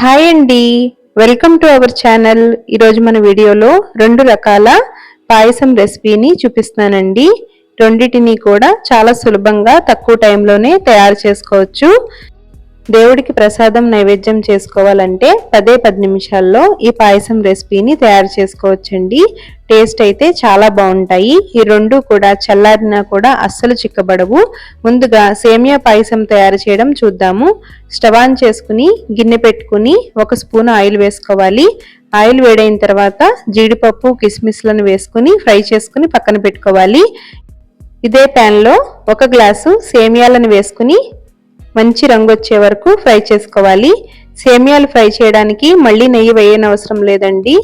Hi అండి. Welcome to our channel ఈరోజు మన వీడియోలో రెండు రకాల పాయసం రెసిపీని చూపిస్తున్నానండి. రెండింటిని కూడా చాలా సులభంగా తక్కువ టైంలోనే తయారు చేసుకోవచ్చు. దేవుడికి ప్రసాదం నైవేద్యం చేసుకోవాలంటే పదే పది నిమిషాల్లో ఈ పాయసం రెసిపీని తయారు చేసుకోవచ్చండి. టేస్ట్ అయితే చాలా బాగుంటాయి. ఈ రెండు కూడా చల్లారినా కూడా అస్సలు చిక్కబడవు. ముందుగా సేమియా పాయసం తయారు చేయడం చూద్దాము. స్టవ్ ఆన్ చేసుకుని గిన్నె పెట్టుకుని ఒక స్పూన్ ఆయిల్ వేసుకోవాలి. ఆయిల్ వేడైన తర్వాత జీడిపప్పు కిస్మిస్లను వేసుకుని ఫ్రై చేసుకుని పక్కన పెట్టుకోవాలి. ఇదే ప్యాన్లో ఒక గ్లాసు సేమియాలను వేసుకుని మంచి రంగు వచ్చే వరకు ఫ్రై చేసుకోవాలి. సేమియాలు ఫ్రై చేయడానికి మళ్ళీ నెయ్యి వేయనవసరం లేదండి.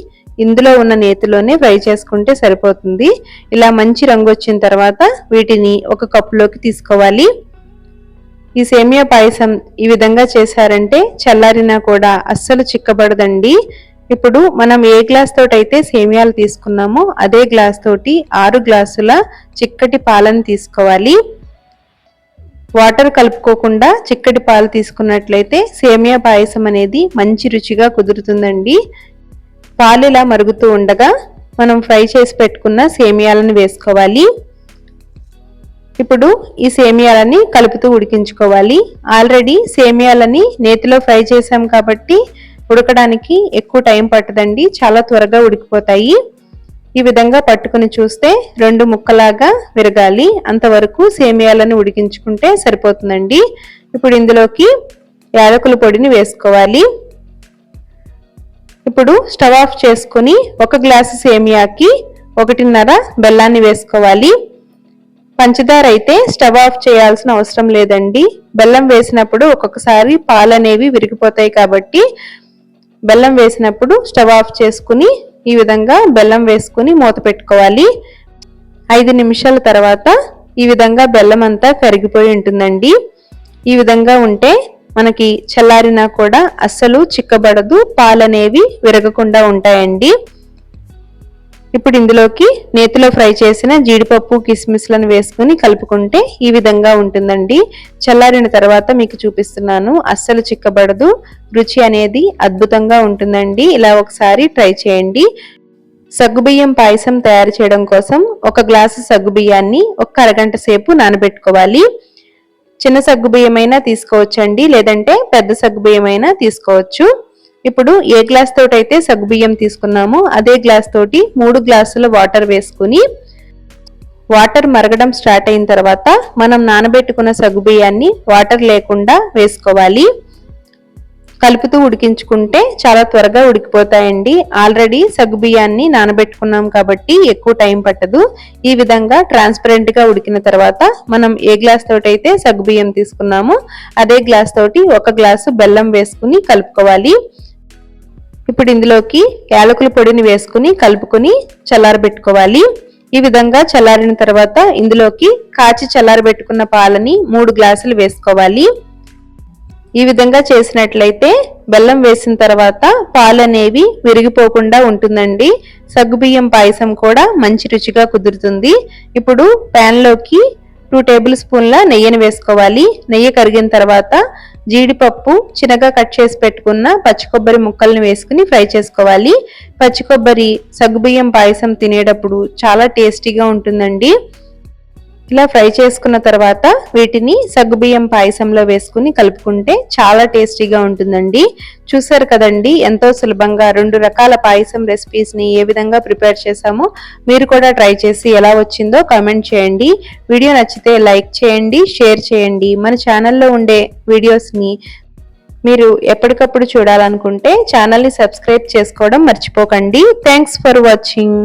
ఇందులో ఉన్న నేతిలోనే ఫ్రై చేసుకుంటే సరిపోతుంది. ఇలా మంచి రంగు వచ్చిన తర్వాత వీటిని ఒక కప్పులోకి తీసుకోవాలి. ఈ సేమియా పాయసం ఈ విధంగా చేశారంటే చల్లారినా కూడా అస్సలు చిక్కబడదండి. ఇప్పుడు మనం ఏ గ్లాస్ తోటి అయితే సేమియాలు తీసుకున్నామో అదే గ్లాస్ తోటి ఆరు గ్లాసుల చిక్కటి పాలను తీసుకోవాలి. వాటర్ కలుపుకోకుండా చిక్కటి పాలు తీసుకున్నట్లయితే సేమియా పాయసం అనేది మంచి రుచిగా కుదురుతుందండి. పాలు ఇలా మరుగుతూ ఉండగా మనం ఫ్రై చేసి పెట్టుకున్న సేమియాలను వేసుకోవాలి. ఇప్పుడు ఈ సేమియాలని కలుపుతూ ఉడికించుకోవాలి. ఆల్రెడీ సేమియాలని నేతిలో ఫ్రై చేసాం కాబట్టి ఉడకడానికి ఎక్కువ టైం పట్టదండి. చాలా త్వరగా ఉడికిపోతాయి. ఈ విధంగా పట్టుకుని చూస్తే రెండు ముక్కలాగా విరగాలి. అంతవరకు సేమియాలను ఉడికించుకుంటే సరిపోతుందండి. ఇప్పుడు ఇందులోకి యాలకుల పొడిని వేసుకోవాలి. ఇప్పుడు స్టవ్ ఆఫ్ చేసుకుని ఒక గ్లాసు సేమియాకి ఒకటిన్నర బెల్లాన్ని వేసుకోవాలి. పంచదార అయితే స్టవ్ ఆఫ్ చేయాల్సిన అవసరం లేదండి. బెల్లం వేసినప్పుడు ఒక్కొక్కసారి పాలు అనేవి విరిగిపోతాయి కాబట్టి బెల్లం వేసినప్పుడు స్టవ్ ఆఫ్ చేసుకుని ఈ విధంగా బెల్లం వేసుకుని మూత పెట్టుకోవాలి. ఐదు నిమిషాల తర్వాత ఈ విధంగా బెల్లం అంతా కరిగిపోయి ఉంటుందండి. ఈ విధంగా ఉంటే మనకి చల్లారినా కూడా అస్సలు చిక్కబడదు పాలనేవి విరగకుండా ఉంటాయండి. ఇప్పుడు ఇందులోకి నేతిలో ఫ్రై చేసిన జీడిపప్పు కిస్మిస్లను వేసుకుని కలుపుకుంటే ఈ విధంగా ఉంటుందండి. చల్లారిన తర్వాత మీకు చూపిస్తున్నాను. అస్సలు చిక్కబడదు. రుచి అనేది అద్భుతంగా ఉంటుందండి. ఇలా ఒకసారి ట్రై చేయండి. సగ్గుబియ్యం పాయసం తయారు చేయడం కోసం ఒక గ్లాసు సగ్గుబియ్యాన్ని ఒక అరగంట సేపు నానబెట్టుకోవాలి. చిన్న సగ్గుబియ్యమైనా తీసుకోవచ్చండి. లేదంటే పెద్ద సగ్గుబియ్యమైనా తీసుకోవచ్చు. ఇప్పుడు ఏ గ్లాస్ తోటి అయితే సగ్గుబియ్యం తీసుకున్నామో అదే గ్లాస్ తోటి మూడు గ్లాసుల వాటర్ వేసుకుని వాటర్ మరగడం స్టార్ట్ అయిన తర్వాత మనం నానబెట్టుకున్న సగ్గుబియ్యాన్ని వాటర్ లేకుండా వేసుకోవాలి. కలుపుతూ ఉడికించుకుంటే చాలా త్వరగా ఉడికిపోతాయండి. ఆల్రెడీ సగ్గుబియ్యాన్ని నానబెట్టుకున్నాం కాబట్టి ఎక్కువ టైం పట్టదు. ఈ విధంగా ట్రాన్స్పరెంట్గా ఉడికిన తర్వాత మనం ఏ గ్లాస్ తోటి అయితే సగ్గుబియ్యం తీసుకున్నామో అదే గ్లాస్ తోటి ఒక గ్లాసు బెల్లం వేసుకుని కలుపుకోవాలి. ఇప్పుడు ఇందులోకి యాలకుల పొడిని వేసుకుని కలుపుకొని చల్లారబెట్టుకోవాలి ఈ విధంగా చల్లారిన తర్వాత ఇందులోకి కాచి చల్లారబెట్టుకున్న పాలని మూడు గ్లాసులు వేసుకోవాలి. ఈ విధంగా చేసినట్లయితే బెల్లం వేసిన తర్వాత పాలు అనేవి విరిగిపోకుండా ఉంటుందండి. సగ్గుబియ్యం పాయసం కూడా మంచి రుచిగా కుదురుతుంది. ఇప్పుడు ప్యాన్లోకి టూ టేబుల్ స్పూన్ల నెయ్యిని వేసుకోవాలి. నెయ్యి కరిగిన తర్వాత జీడిపప్పు చిన్నగా కట్ చేసి పెట్టుకున్న పచ్చి కొబ్బరి ముక్కల్ని వేసుకుని ఫ్రై చేసుకోవాలి. పచ్చి కొబ్బరి సగ్గుబియ్యం పాయసం తినేటప్పుడు చాలా టేస్టీగా ఉంటుందండి. ఇలా ఫ్రై చేసుకున్న తర్వాత వీటిని సగ్గుబియ్యం పాయసంలో వేసుకుని కలుపుకుంటే చాలా టేస్టీగా ఉంటుందండి. చూసారు కదండి ఎంతో సులభంగా రెండు రకాల పాయసం రెసిపీస్ని ఏ విధంగా ప్రిపేర్ చేశామో మీరు కూడా ట్రై చేసి ఎలా వచ్చిందో కామెంట్ చేయండి. వీడియో నచ్చితే లైక్ చేయండి షేర్ చేయండి. మన ఛానల్లో ఉండే వీడియోస్ని మీరు ఎప్పటికప్పుడు చూడాలనుకుంటే ఛానల్ని సబ్స్క్రైబ్ చేసుకోవడం మర్చిపోకండి. Thanks for watching.